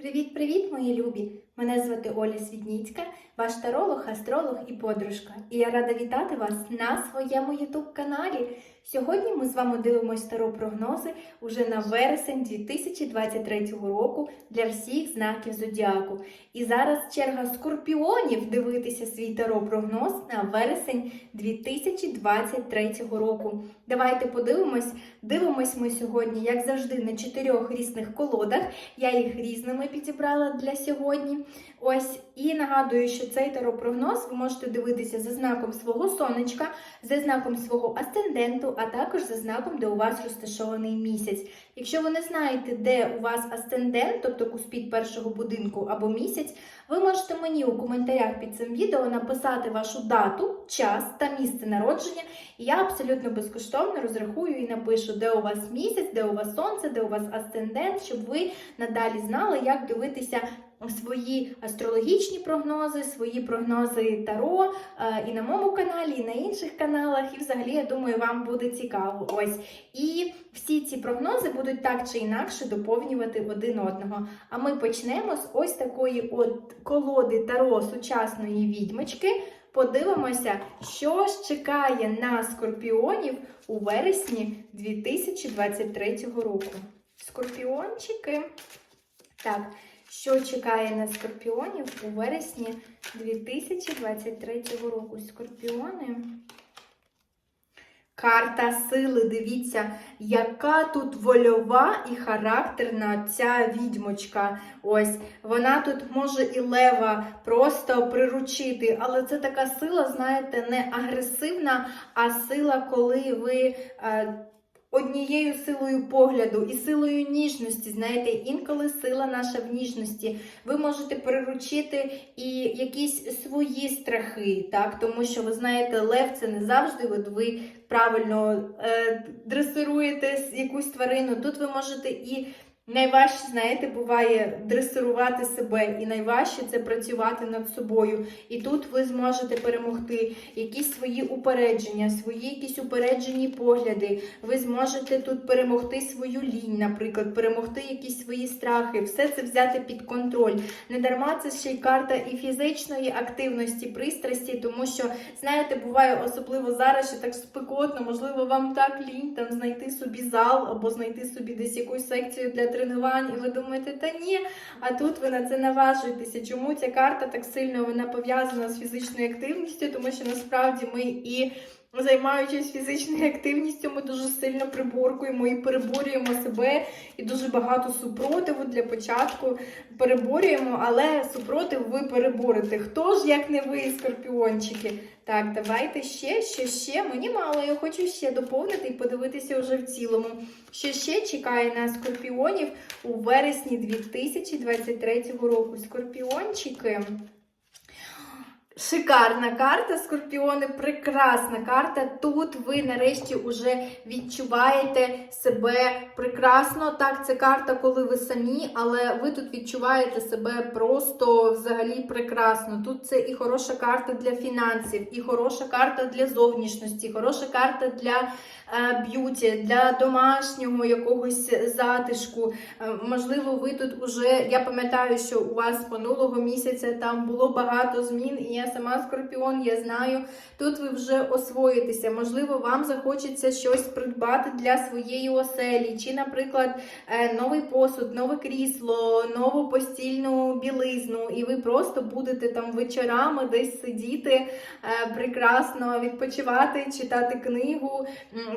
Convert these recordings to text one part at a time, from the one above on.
Привіт-привіт, мої любі! Мене звати Оля Світніцька, ваш таролог, астролог і подружка. І я рада вітати вас на своєму ютуб-каналі. Сьогодні ми з вами дивимося таро прогнози уже на вересень 2023 року для всіх знаків зодіаку. І зараз черга скорпіонів дивитися свій таро прогноз на вересень 2023 року. Давайте подивимось. Дивимось ми сьогодні, як завжди, на чотирьох різних колодах. Я їх різними підібрала для сьогодні. Ось і нагадую, що цей таропрогноз ви можете дивитися за знаком свого сонечка, за знаком свого асценденту, а також за знаком, де у вас розташований місяць. Якщо ви не знаєте, де у вас асцендент, тобто куспід першого будинку або місяць, ви можете мені у коментарях під цим відео написати вашу дату, час та місце народження, і я абсолютно безкоштовно розрахую і напишу, де у вас місяць, де у вас сонце, де у вас асцендент, щоб ви надалі знали, як дивитися свої астрологічні прогнози, свої прогнози Таро е, і на моєму каналі, і на інших каналах. І взагалі, я думаю, вам буде цікаво. Ось. І всі ці прогнози будуть так чи інакше доповнювати один одного. А ми почнемо з ось такої от колоди Таро сучасної відьмочки. Подивимося, що ж чекає на скорпіонів у вересні 2023 року. Скорпіончики. Так, що чекає на скорпіонів у вересні 2023 року? Скорпіони. Карта сили. Дивіться, яка тут вольова і характерна ця відьмочка. Ось вона тут може і лева просто приручити, але це така сила, знаєте, не агресивна, а сила, коли ви. Е, Однією силою погляду і силою ніжності, знаєте, інколи сила наша в ніжності. Ви можете приручити і якісь свої страхи, так? Тому що ви знаєте, лев це не завжди от ви правильно е, дресируєте якусь тварину. Тут ви можете і Найважче, знаєте, буває дресирувати себе, і найважче це працювати над собою. І тут ви зможете перемогти якісь свої упередження, свої якісь упереджені погляди. Ви зможете тут перемогти свою лінь, наприклад, перемогти якісь свої страхи, все це взяти під контроль. Не дарма це ще й карта і фізичної активності, пристрасті, тому що, знаєте, буває особливо зараз, що так спекотно, можливо, вам так лінь там знайти собі зал або знайти собі десь якусь секцію для тренувань, і ви думаєте, та ні, а тут ви на це наважуєтеся. Чому ця карта так сильно вона пов'язана з фізичною активністю? Тому що насправді ми і займаючись фізичною активністю, ми дуже сильно приборкуємо і переборюємо себе, і дуже багато супротиву для початку переборюємо, але супротив ви переборете. Хто ж, як не ви, скорпіончики? Так, давайте ще, що ще. Мені мало, я хочу ще доповнити і подивитися вже в цілому. Що ще чекає на скорпіонів у вересні 2023 року. Скорпіончики. Шикарна карта, скорпіони, прекрасна карта. Тут ви нарешті вже відчуваєте себе прекрасно. Так, це карта, коли ви самі, але ви тут відчуваєте себе просто взагалі прекрасно. Тут це і хороша карта для фінансів, і хороша карта для зовнішності, хороша карта для е, б'юті, для домашнього якогось затишку. Е, можливо, ви тут уже, я пам'ятаю, що у вас минулого місяця там було багато змін, і я сама скорпіон, я знаю. Тут ви вже освоїтеся. Можливо, вам захочеться щось придбати для своєї оселі, чи, наприклад, е, новий посуд, нове крісло, нову постільну білизну, і ви просто будете там вечорами десь сидіти е, прекрасно, відпочивати, читати книгу.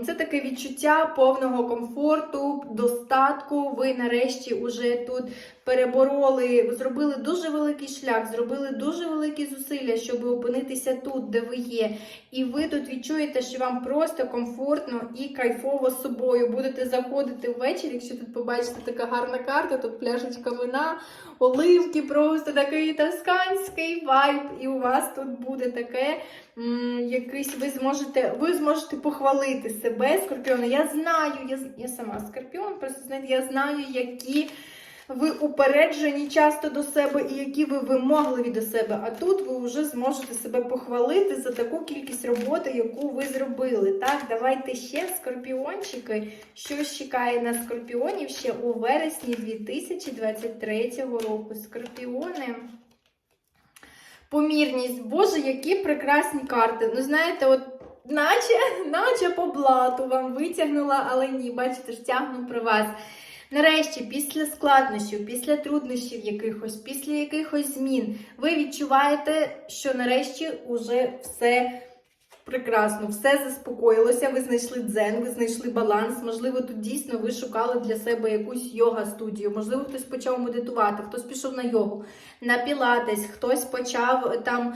Це таке відчуття повного комфорту, достатку. Ви нарешті уже тут перебороли, зробили дуже великий шлях, зробили дуже великі зусилля, щоб опинитися тут, де ви є. І ви тут відчуєте, що вам просто комфортно і кайфово з собою. Будете заходити ввечері, якщо тут побачите така гарна карта, тут пляшечка вина, оливки, просто такий тосканський вайб. І у вас тут буде таке. Якийсь ви зможете, ви зможете похвалити себе, скорпіони. Я знаю, я, я сама скорпіон, просто знаєте, я знаю, які ви упереджені часто до себе і які ви вимогливі до себе. А тут ви вже зможете себе похвалити за таку кількість роботи, яку ви зробили. Так, давайте ще скорпіончики. Що чекає на скорпіонів ще у вересні 2023 року? Скорпіони. Помірність. Боже, які прекрасні карти. Ну, знаєте, от наче, наче по блату вам витягнула, але ні, бачите, ж тягну про вас. Нарешті, після складнощів, після труднощів якихось, після якихось змін, ви відчуваєте, що нарешті уже все прекрасно, все заспокоїлося, ви знайшли дзен, ви знайшли баланс. Можливо, тут дійсно ви шукали для себе якусь йога-студію. Можливо, хтось почав медитувати, хтось пішов на йогу, на пілатес, хтось почав там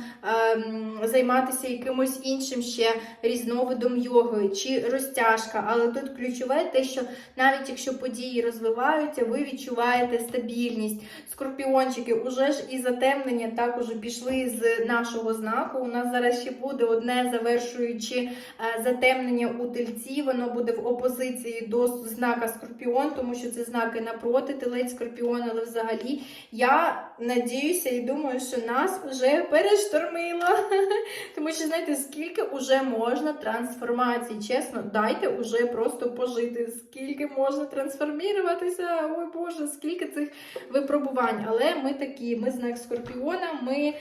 ем, займатися якимось іншим ще різновидом йоги чи розтяжка. Але тут ключове те, що навіть якщо події розвиваються, ви відчуваєте стабільність. Скорпіончики, уже ж і затемнення також пішли з нашого знаку. У нас зараз ще буде одне завершуючи е, затемнення у тельці. Воно буде в опозиції до знака Скорпіон, тому що це знаки напроти телець Скорпіон, але взагалі я надіюся і думаю, що нас вже перештормило. Тому що, знаєте, скільки вже можна трансформацій. Чесно, дайте уже просто пожити. Скільки можна трансформіруватися, ой Боже, скільки цих випробувань. Але ми такі, ми знак Скорпіона, ми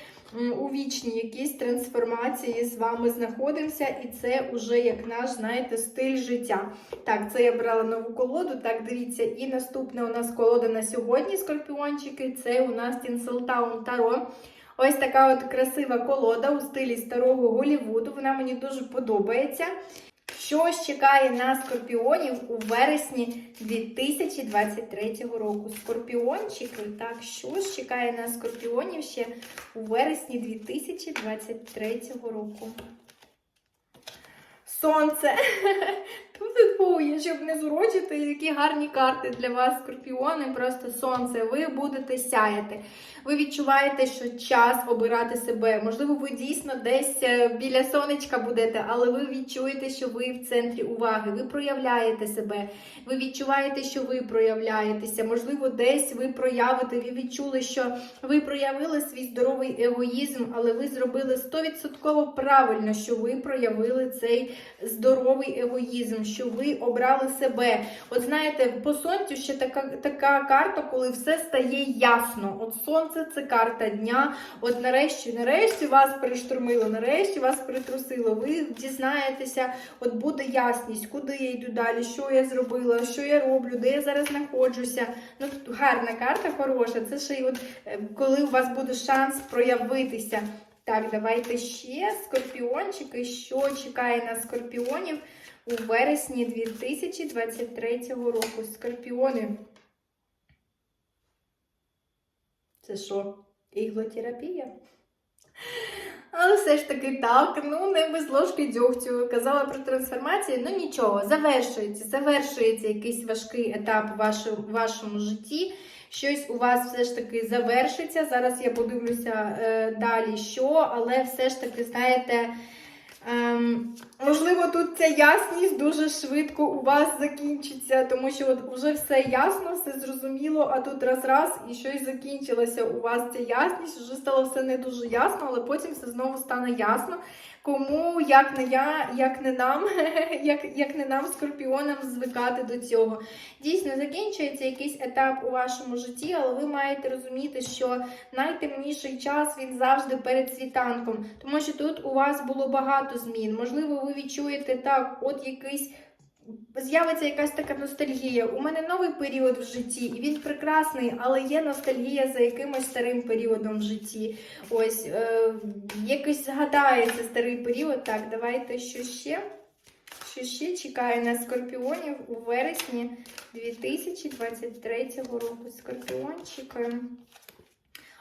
у вічній якійсь трансформації з вами знаходимося, і це вже як наш, знаєте, стиль життя. Так, це я брала нову колоду. Так, дивіться, і наступна у нас колода на сьогодні, скорпіончики. Це у нас Tinseltown Таро. Ось така от красива колода у стилі старого Голівуду. Вона мені дуже подобається. Що ж чекає на скорпіонів у вересні 2023 року? Скорпіончики, так, що ж чекає на скорпіонів ще у вересні 2023 року? Сонце. Тут щоб не зурочити, які гарні карти для вас, скорпіони, просто сонце. Ви будете сяяти. Ви відчуваєте, що час обирати себе. Можливо, ви дійсно десь е, біля сонечка будете, але ви відчуєте, що ви в центрі уваги. Ви проявляєте себе. Ви відчуваєте, що ви проявляєтеся. Можливо, десь ви проявите, ви відчули, що ви проявили свій здоровий егоїзм, але ви зробили 100% правильно, що ви проявили цей здоровий егоїзм, що ви обрали себе. От знаєте, по сонцю ще така, така карта, коли все стає ясно. От сонце це карта дня. От нарешті, нарешті вас перештурмило, нарешті вас перетрусило. Ви дізнаєтеся, от буде ясність, куди я йду далі, що я зробила, що я роблю, де я зараз знаходжуся. Ну, гарна карта, хороша. Це ще й от е, коли у вас буде шанс проявитися. Так, давайте ще скорпіончики. Що чекає на скорпіонів у вересні 2023 року? Скорпіони. Це що? Іглотерапія? Але все ж таки так, ну не без ложки дьогтю. Казала про трансформацію, ну нічого, завершується, завершується якийсь важкий етап в вашому, житті. Щось у вас все ж таки завершиться. Зараз я подивлюся е, далі, що, але все ж таки, знаєте, ем, можливо, тут ця ясність дуже швидко у вас закінчиться, тому що от вже все ясно, все зрозуміло, а тут раз-раз і щось закінчилося у вас ця ясність, вже стало все не дуже ясно, але потім все знову стане ясно. Кому, як не я, як не нам, як, як не нам, скорпіонам, звикати до цього. Дійсно, закінчується якийсь етап у вашому житті, але ви маєте розуміти, що найтемніший час він завжди перед світанком, тому що тут у вас було багато змін. Можливо, ви відчуєте так, от якийсь. З'явиться якась така ностальгія. У мене новий період в житті, і він прекрасний, але є ностальгія за якимось старим періодом в житті. Ось е, якось згадається старий період. Так, давайте що ще? Що ще чекає на скорпіонів у вересні 2023 року. Скорпіончики.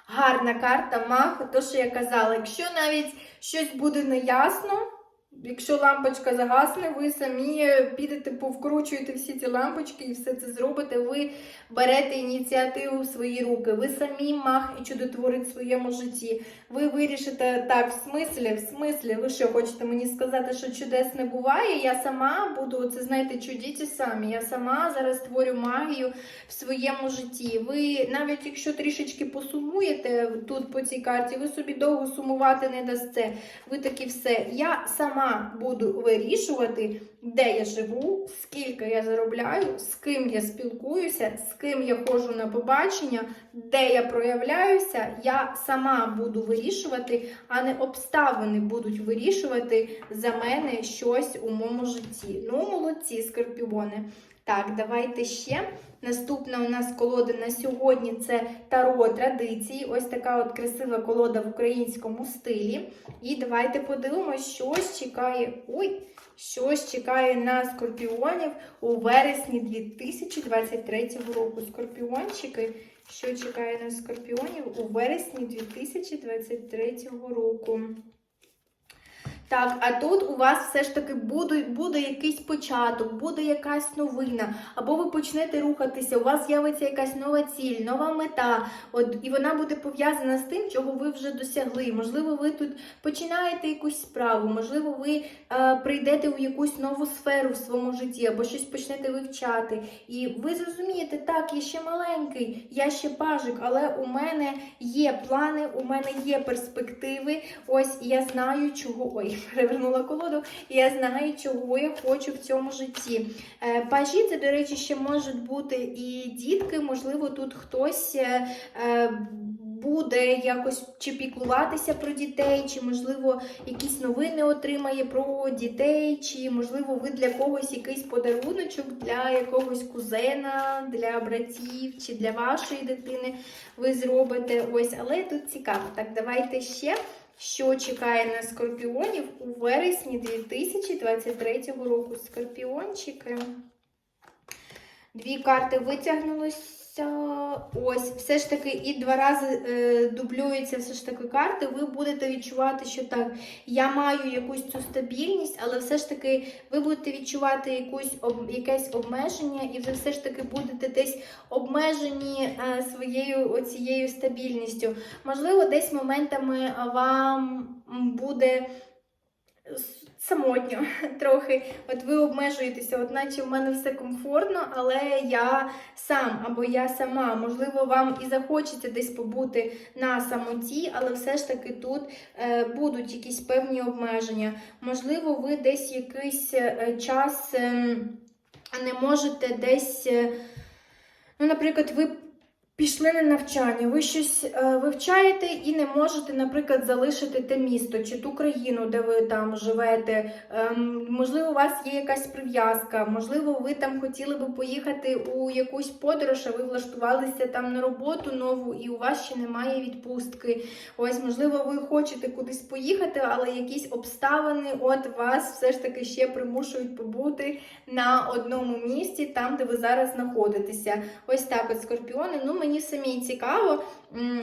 Гарна карта, мах, то, що я казала, якщо навіть щось буде неясно. Якщо лампочка загасне, ви самі підете, повкручуєте всі ці лампочки і все це зробите. Ви берете ініціативу в свої руки. Ви самі мах і чудотворить в своєму житті. Ви вирішите так, в смислі, в смислі, ви що хочете мені сказати, що чудес не буває? Я сама буду це знаєте, чудіті самі. Я сама зараз створю магію в своєму житті. Ви навіть якщо трішечки посумуєте тут по цій карті, ви собі довго сумувати не дасте. Ви такі все. Я сама буду вирішувати, де я живу, скільки я заробляю, з ким я спілкуюся, з ким я ходжу на побачення, де я проявляюся. Я сама буду вирішувати, а не обставини будуть вирішувати за мене щось у моєму житті. Ну, молодці, скорпіони. Так, давайте ще. Наступна у нас колода на сьогодні це Таро традиції. Ось така от красива колода в українському стилі. І давайте подивимося, щось чекає. Ой, щось чекає на скорпіонів у вересні 2023 року. Скорпіончики, що чекає на скорпіонів у вересні 2023 року. Так, а тут у вас все ж таки буде, буде якийсь початок, буде якась новина, або ви почнете рухатися, у вас з'явиться якась нова ціль, нова мета, от, і вона буде пов'язана з тим, чого ви вже досягли. Можливо, ви тут починаєте якусь справу, можливо, ви е, прийдете у якусь нову сферу в своєму житті, або щось почнете вивчати. І ви зрозумієте, так, я ще маленький, я ще пажик, але у мене є плани, у мене є перспективи. Ось я знаю, чого. Ой, перевернула колоду, я знаю, чого я хочу в цьому житті. Е, Пажі, це, до речі, ще можуть бути і дітки, можливо, тут хтось. е, е, Буде якось чи піклуватися про дітей, чи, можливо, якісь новини отримає про дітей, чи, можливо, ви для когось якийсь подаруночок для якогось кузена, для братів, чи для вашої дитини ви зробите. Ось, але тут цікаво. Так, давайте ще що чекає на скорпіонів у вересні 2023 року. Скорпіончики. Дві карти витягнулися. Ось, все ж таки, і два рази е, дублюються все ж таки карти. Ви будете відчувати, що так, я маю якусь цю стабільність, але все ж таки ви будете відчувати якусь об, якесь обмеження, і ви все ж таки будете десь обмежені е, своєю оцією стабільністю. Можливо, десь моментами вам буде самотньо трохи. От ви обмежуєтеся, от наче в мене все комфортно, але я сам або я сама. Можливо, вам і захочеться десь побути на самоті, але все ж таки тут е, будуть якісь певні обмеження. Можливо, ви десь якийсь е, час е, не можете десь. Е, Ну, наприклад, ви пішли на навчання, ви щось е, вивчаєте і не можете, наприклад, залишити те місто чи ту країну, де ви там живете. Ем, можливо, у вас є якась прив'язка, можливо, ви там хотіли би поїхати у якусь подорож, а ви влаштувалися там на роботу нову, і у вас ще немає відпустки. Ось, можливо, ви хочете кудись поїхати, але якісь обставини от вас все ж таки ще примушують побути на одному місці, там, де ви зараз знаходитеся. Ось так, от скорпіони. Ну, мені самі цікаво.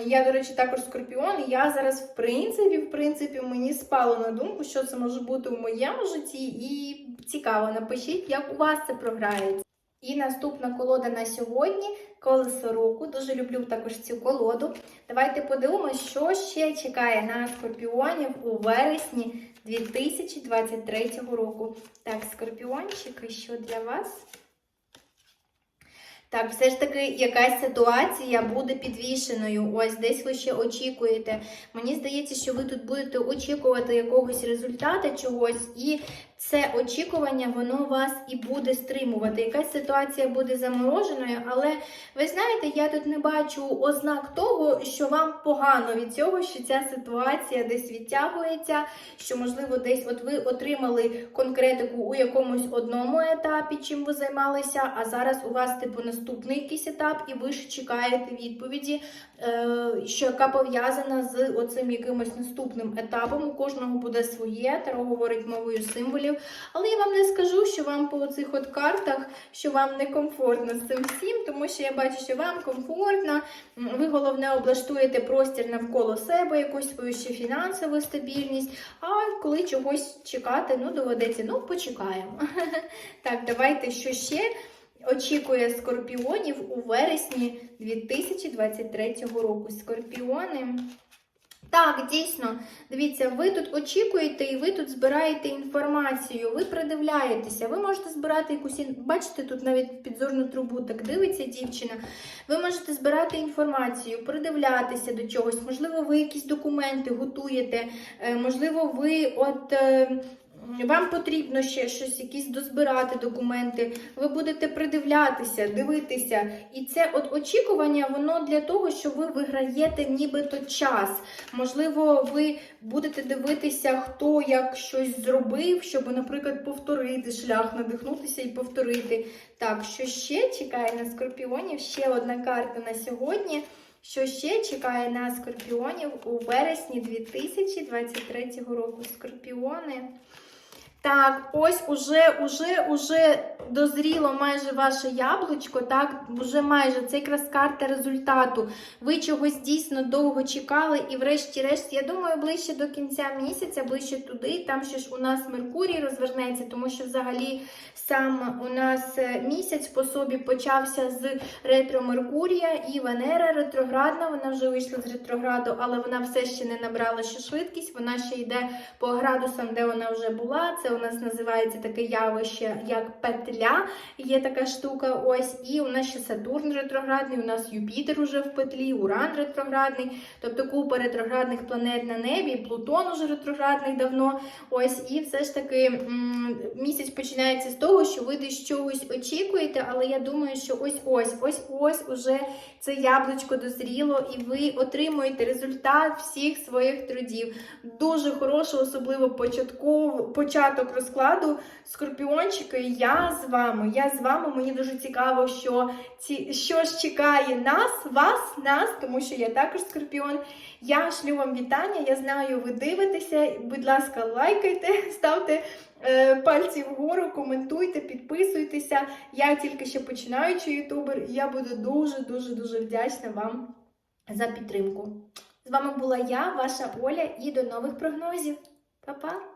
Я, до речі, також скорпіон. Я зараз, в принципі, в принципі, мені спало на думку, що це може бути у моєму житті, і цікаво, напишіть, як у вас це програється. І наступна колода на сьогодні колесо року. Дуже люблю також цю колоду. Давайте подивимося, що ще чекає на скорпіонів у вересні 2023 року. Так, скорпіончики, що для вас? Так, все ж таки якась ситуація буде підвішеною. Ось десь ви ще очікуєте. Мені здається, що ви тут будете очікувати якогось результату чогось, і це очікування, воно вас і буде стримувати. Якась ситуація буде замороженою, але ви знаєте, я тут не бачу ознак того, що вам погано від цього, що ця ситуація десь відтягується, що, можливо, десь от ви отримали конкретику у якомусь одному етапі, чим ви займалися, а зараз у вас типу наступний якийсь етап, і ви ж чекаєте відповіді, е, що яка пов'язана з оцим якимось наступним етапом. У кожного буде своє, Таро говорить мовою символів. Прогнозів. Але я вам не скажу, що вам по цих от картах, що вам не комфортно з цим всім, тому що я бачу, що вам комфортно. Ви головне облаштуєте простір навколо себе, якусь свою ще фінансову стабільність. А коли чогось чекати, ну доведеться, ну почекаємо. Так, давайте що ще очікує скорпіонів у вересні 2023 року. Скорпіони. Так, дійсно, дивіться, ви тут очікуєте і ви тут збираєте інформацію, ви придивляєтеся, ви можете збирати якусь бачите, тут навіть підзорну трубу так дивиться дівчина. Ви можете збирати інформацію, придивлятися до чогось. Можливо, ви якісь документи готуєте, е, можливо, ви от. Вам потрібно ще щось, якісь дозбирати документи. Ви будете придивлятися, дивитися. І це от очікування, воно для того, що ви виграєте нібито час. Можливо, ви будете дивитися, хто як щось зробив, щоб, наприклад, повторити шлях, надихнутися і повторити. Так, що ще чекає на скорпіонів? Ще одна карта на сьогодні. Що ще чекає на скорпіонів у вересні 2023 року? Скорпіони. Так, ось уже, уже, уже дозріло майже ваше яблучко, так, уже майже це якраз карта результату. Ви чогось дійсно довго чекали, і врешті-решт, я думаю, ближче до кінця місяця, ближче туди, там ще ж у нас Меркурій розвернеться, тому що взагалі сам у нас е, місяць по собі почався з ретро Меркурія і Венера ретроградна. Вона вже вийшла з ретрограду, але вона все ще не набрала ще швидкість. Вона ще йде по градусам, де вона вже була. Це у нас називається таке явище, як петля. Є така штука. Ось, і у нас ще Сатурн ретроградний, у нас Юпітер уже в петлі, Уран ретроградний, тобто купа ретроградних планет на небі, Плутон уже ретроградний давно. Ось, і все ж таки місяць починається з того, що ви десь чогось очікуєте, але я думаю, що ось ось ось ось уже це яблучко дозріло, і ви отримуєте результат всіх своїх трудів. Дуже хороший, особливо початково початок розкладу скорпіончики. Я з вами. Я з вами. Мені дуже цікаво, що ці що ж чекає нас, вас, нас, тому що я також скорпіон. Я шлю вам вітання. Я знаю, ви дивитеся. Будь ласка, лайкайте, ставте е, пальці вгору, коментуйте, підписуйтеся. Я тільки ще починаючий ютубер, і я буду дуже дуже дуже вдячна вам за підтримку. З вами була я, ваша Оля, і до нових прогнозів. Па-па!